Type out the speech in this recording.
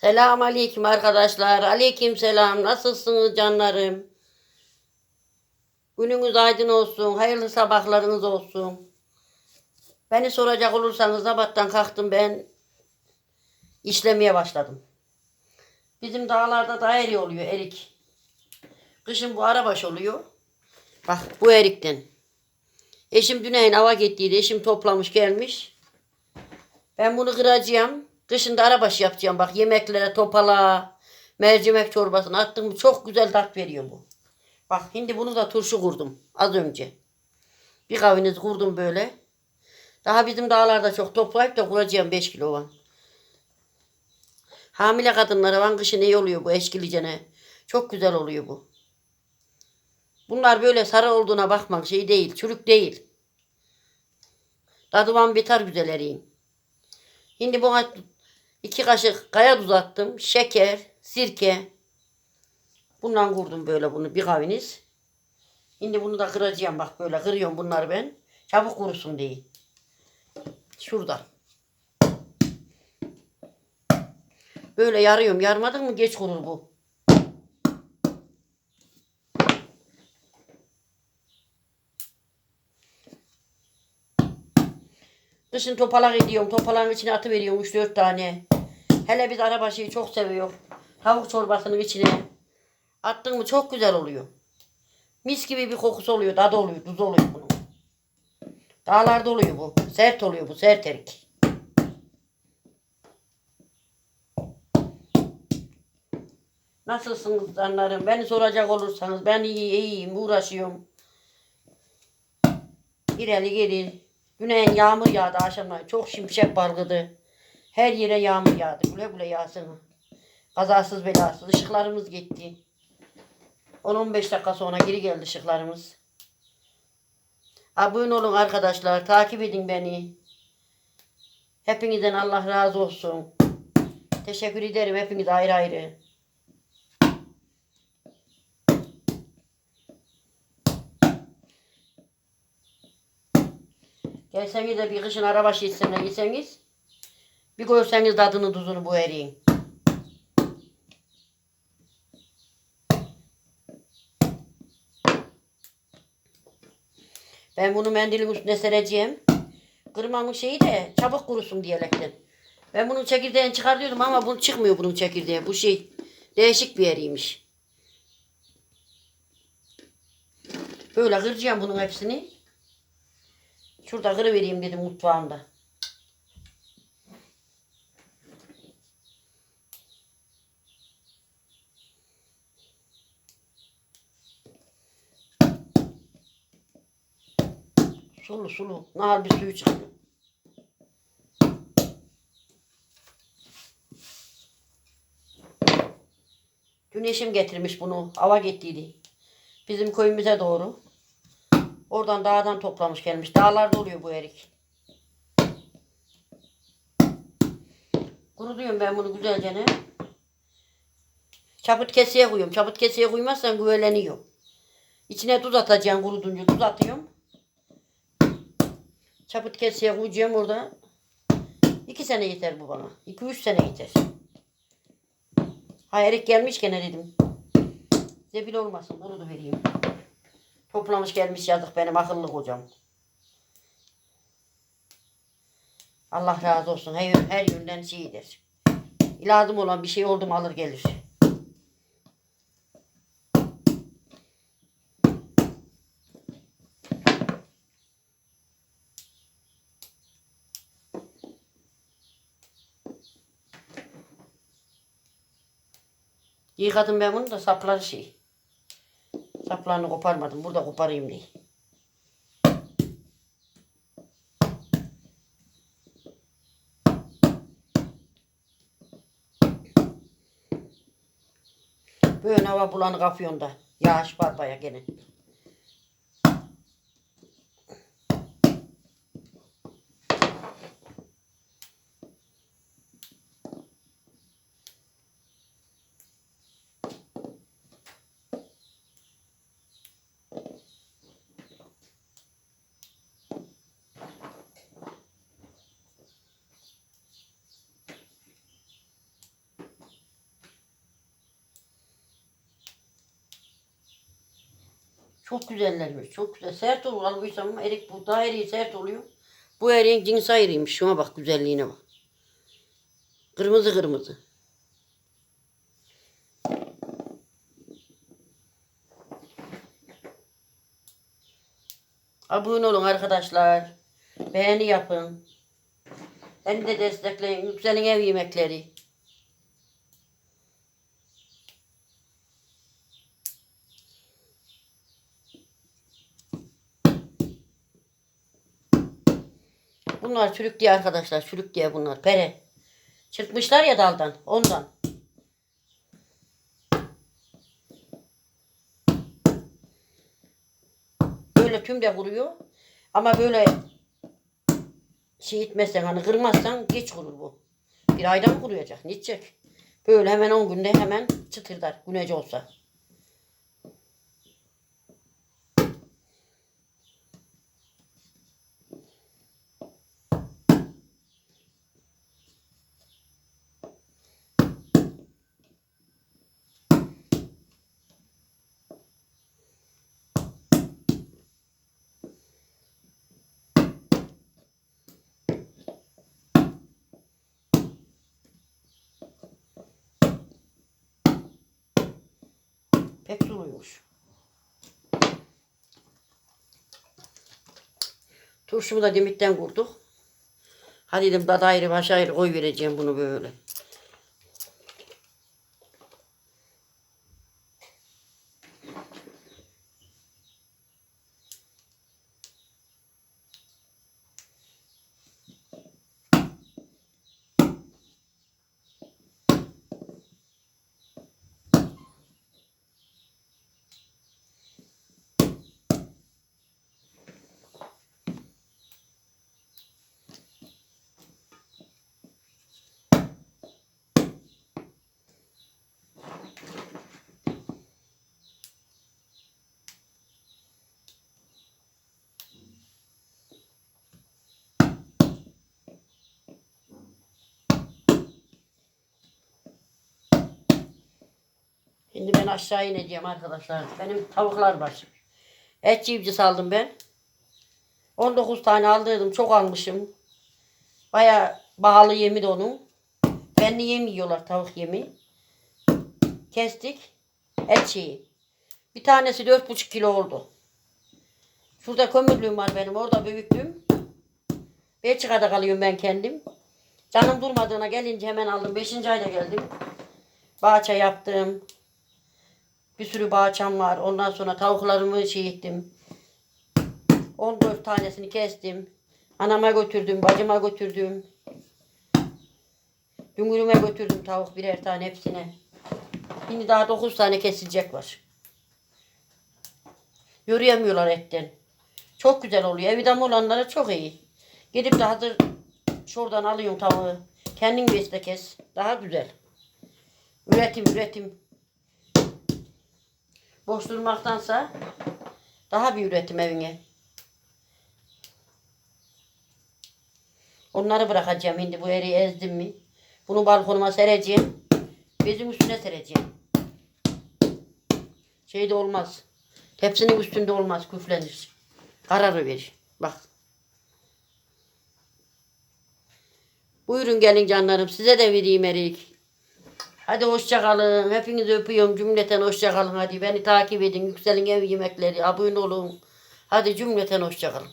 Selam aleyküm arkadaşlar. Aleyküm selam. Nasılsınız canlarım? Gününüz aydın olsun. Hayırlı sabahlarınız olsun. Beni soracak olursanız sabahtan kalktım ben işlemeye başladım. Bizim dağlarda da eri oluyor erik. Kışın bu arabaş oluyor. Bak bu erikten. Eşim düneyin ava gittiydi. Eşim toplamış gelmiş. Ben bunu kıracağım. Kışın da arabaşı yapacağım. Bak yemeklere topala, mercimek çorbasını attım. mı Çok güzel tat veriyor bu. Bak şimdi bunu da turşu kurdum az önce. Bir kaviniz kurdum böyle. Daha bizim dağlarda çok toplayıp da kuracağım 5 kilo var. Hamile kadınlara van kışın iyi oluyor bu eşkilicene. Çok güzel oluyor bu. Bunlar böyle sarı olduğuna bakmak şey değil. Çürük değil. Tadı van biter güzel eriyin. Şimdi buna iki kaşık kaya tuz. Şeker, sirke. Bundan kurdum böyle bunu bir kaviniz. Şimdi bunu da kıracağım bak böyle kırıyorum bunları ben. Çabuk kurusun diye. Şurada. Böyle yarıyorum. Yarmadın mı geç kurur bu. Kışın topalak ediyorum. Topalağın içine atı veriyorum 3-4 tane. Hele biz arabaşıyı çok seviyor. Tavuk çorbasının içine. Attın mı çok güzel oluyor. Mis gibi bir kokusu oluyor. Tadı oluyor. Tuz oluyor bunun. Dağlarda oluyor bu. Sert oluyor bu. Sert erik. Nasılsınız canlarım? Beni soracak olursanız ben iyi iyiyim. Uğraşıyorum. İleri geri. Güneyin yağmur yağdı akşamlar. Çok şimşek balgıdı. Her yere yağmur yağdı. Güle güle yağsın. Kazasız belasız. Işıklarımız gitti. 10-15 dakika sonra geri geldi ışıklarımız. Abone olun arkadaşlar. Takip edin beni. Hepinizden Allah razı olsun. Teşekkür ederim hepiniz ayrı ayrı. Gelseniz de bir kışın arabaşı içsene yeseniz. Bir görseniz tadını tuzunu bu eriğin. Ben bunu mendilin üstüne sereceğim. Kırmamın şeyi de çabuk kurusun diyerekten. Ben bunun çekirdeğini çıkartıyordum ama bu çıkmıyor bunun çekirdeği. Bu şey değişik bir yeriymiş. Böyle kıracağım bunun hepsini. Şurada kırıvereyim dedim mutfağımda. Sulu sulu. Nar bir suyu çıkıyor. Güneşim getirmiş bunu. Hava gittiydi. Bizim köyümüze doğru. Oradan dağdan toplamış gelmiş. Dağlarda oluyor bu erik. Kurutuyorum ben bunu güzelce ne? Çaput keseye koyuyorum. Çaput keseye koymazsan güveleniyor. İçine tuz atacağım kurutunca. Tuz atıyorum. Çaput keseye koyacağım orada. İki sene yeter bu bana. İki üç sene yeter. Ha erik gelmişken dedim. Zebil olmasın. Kurudu vereyim. Toplamış gelmiş yazık benim akıllı kocam. Allah razı olsun. Her, her yönden şeydir. İlazım olan bir şey oldu mu alır gelir. Yıkadım ben bunu da sapları şey. Saplarını koparmadım. Burada koparayım diye. Böyle hava bulanık afyonda. Yağış var baya gene. Çok güzellermiş. Çok güzel. Sert olur almışsam ama erik bu daha eriği sert oluyor. Bu eriğin cinsi ayrıymış. Şuna bak güzelliğine bak. Kırmızı kırmızı. Abone olun arkadaşlar. Beğeni yapın. Beni de destekleyin. Yükselin ev yemekleri. Bunlar çürük diye arkadaşlar. Çürük diye bunlar. Pere. Çırpmışlar ya daldan. Ondan. Böyle tüm de kuruyor. Ama böyle şey etmezsen hani kırmazsan geç kurur bu. Bir ayda mı kuruyacak? Ne edecek? Böyle hemen 10 günde hemen çıtırdar. Günece olsa. Pek suluymuş. Turşumu da demitten kurduk. Hadi dedim da ayrı baş ayrı koy vereceğim bunu böyle. Şimdi ben aşağı ineceğim arkadaşlar. Benim tavuklar var. Et civciv aldım ben. 19 tane aldırdım. Çok almışım. Baya pahalı yemi de onun. Benli yem yiyorlar tavuk yemi. Kestik. Et şeyi. Bir tanesi 4,5 kilo oldu. Şurada kömürlüğüm var benim. Orada büyüktüm. Belçika'da kalıyorum ben kendim. Canım durmadığına gelince hemen aldım. Beşinci ayda geldim. Bahçe yaptım. Bir sürü bahçem var. Ondan sonra tavuklarımı şey ettim. 14 tanesini kestim. Anama götürdüm, bacıma götürdüm. Dümürüme götürdüm tavuk birer tane hepsine. Şimdi daha 9 tane kesilecek var. Yürüyemiyorlar etten. Çok güzel oluyor. Evdam olanlara çok iyi. Gidip de hazır şuradan alıyorsun tavuğu. Kendin besle kes. Daha güzel. Üretim üretim. Boş durmaktansa daha bir üretim evine. Onları bırakacağım şimdi bu eriği ezdim mi. Bunu balkonuma sereceğim. Bezin üstüne sereceğim. Şeyde olmaz. Tepsinin üstünde olmaz küflenir. Kararı verir. Bak. Buyurun gelin canlarım. Size de vereyim erik. Hadi hoşça kalın. Hepinizi öpüyorum. Cümleten hoşça kalın. Hadi beni takip edin. Yükselin ev yemekleri. Abone olun. Hadi cümleten hoşça kalın.